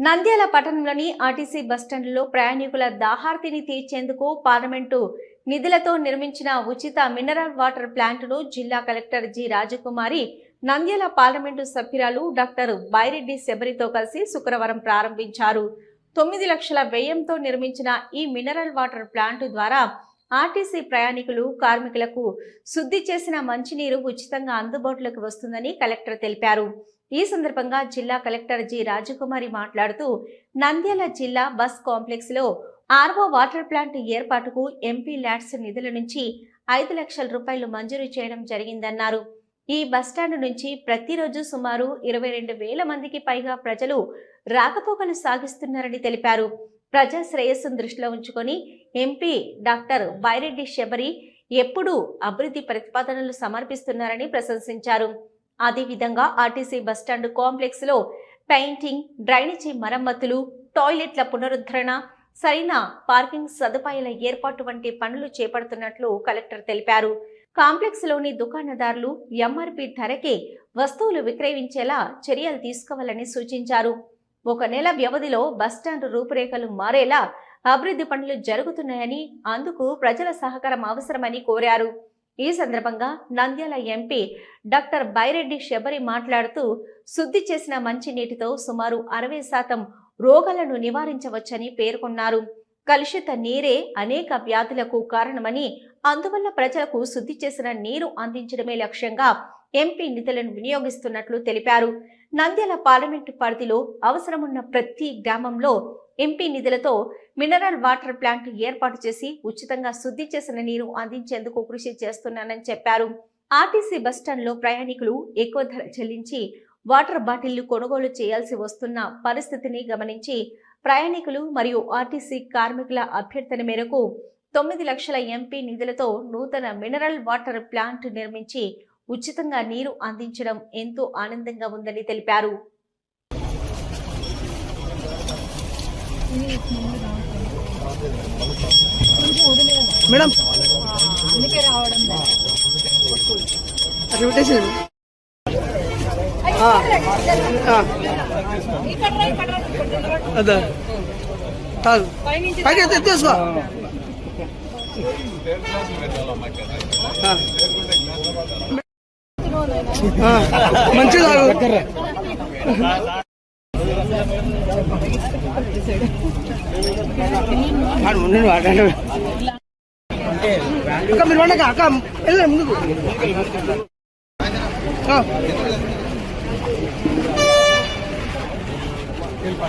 నంద్యాల పట్టణంలోని ఆర్టీసీ బస్టాండ్లో ప్రయాణికుల దాహార్తిని తీర్చేందుకు పార్లమెంటు నిధులతో నిర్మించిన ఉచిత మినరల్ వాటర్ ప్లాంటును జిల్లా collector G Rajakumari Nandyal parliament సభ్యురాలు డాక్టర్ బైరెడ్డి శబరితో కలిసి శుక్రవారం ప్రారంభించారు. తొమ్మిది లక్షల వ్యయంతో నిర్మించిన ఈ మినరల్ వాటర్ ప్లాంటు ద్వారా ఆర్టీసీ ప్రయాణికులు కార్మికులకు శుద్ధి చేసిన మంచినీరు ఉచితంగా అందుబాటులోకి వస్తుందని కలెక్టర్ తెలిపారు. ఈ సందర్భంగా జిల్లా కలెక్టర్ జి రాజకుమారి మాట్లాడుతూ నంద్యాల జిల్లా బస్ కాంప్లెక్స్లో ఆర్వో వాటర్ ప్లాంట్ ఏర్పాటుకు ఎంపీ ల్యాడ్స్ నిధుల నుంచి ఐదు లక్షల రూపాయలు మంజూరు చేయడం జరిగిందన్నారు. ఈ బస్టాండ్ నుంచి ప్రతిరోజు సుమారు ఇరవై రెండు వేల మందికి పైగా ప్రజలు రాకపోకలు సాగిస్తున్నారని తెలిపారు. ప్రజా శ్రేయస్సును దృష్టిలో ఉంచుకొని ఎంపీ డాక్టర్ బైరెడ్డి శబరి ఎప్పుడూ అభివృద్ధి ప్రతిపాదనలు సమర్పిస్తున్నారని ప్రశంసించారు. అదేవిధంగా ఆర్టీసీ బస్టాండ్ కాంప్లెక్స్లో పెయింటింగ్ డ్రైనేజీ మరమ్మతులు టాయిలెట్ల పునరుద్ధరణ సరైన పార్కింగ్ సదుపాయాల ఏర్పాటు వంటి పనులు చేపడుతున్నట్లు కలెక్టర్ తెలిపారు. కాంప్లెక్స్లోని దుకాణదారులు ఎంఆర్పి ధరకే వస్తువులు విక్రయించేలా చర్యలు తీసుకోవాలని సూచించారు. ఒక నెల వ్యవధిలో బస్టాండ్ రూపురేఖలు మారేలా అభివృద్ధి పనులు జరుగుతున్నాయని అందుకు ప్రజల సహకారం అవసరమని కోరారు. ఈ సందర్భంగా నంద్యాల ఎంపీ డాక్టర్ బైరెడ్డి శబరి మాట్లాడుతూ శుద్ధి చేసిన మంచినీటితో సుమారు అరవై శాతం రోగాలను నివారించవచ్చని పేర్కొన్నారు. కలుషిత నీరే అనేక వ్యాధులకు కారణమని అందువల్ల ప్రజలకు శుద్ధి చేసిన నీరు అందించడమే లక్ష్యంగా ఎంపీ నిధులను వినియోగిస్తున్నట్లు తెలిపారు. నంద్యాల పార్లమెంటు పరిధిలో అవసరమున్న ప్రతి గ్రామంలో ఎంపీ నిధులతో మినరల్ వాటర్ ప్లాంట్ ఏర్పాటు చేసి ఉచితంగా శుద్ధి చేసిన నీరు అందించేందుకు కృషి చేస్తున్నానని చెప్పారు. ఆర్టీసీ బస్టాండ్లో ప్రయాణికులు ఎక్కువ ధర చెల్లించి వాటర్ బాటిళ్ళు కొనుగోలు చేయాల్సి వస్తున్న పరిస్థితిని గమనించి ప్రయాణికులు మరియు ఆర్టీసీ కార్మికుల అభ్యర్థన మేరకు తొమ్మిది లక్షల ఎంపీ నిధులతో నూతన మినరల్ వాటర్ ప్లాంట్ నిర్మించి ఉచితంగా నీరు అందించడం ఎంతో ఆనందంగా ఉందని తెలిపారు. మేడం. అందుకే రావడం అడ్వర్టైజ్ పైకి తీసుకో మంచిగా అక్క మీరు అక్క. వెళ్ళండి ముందుకు.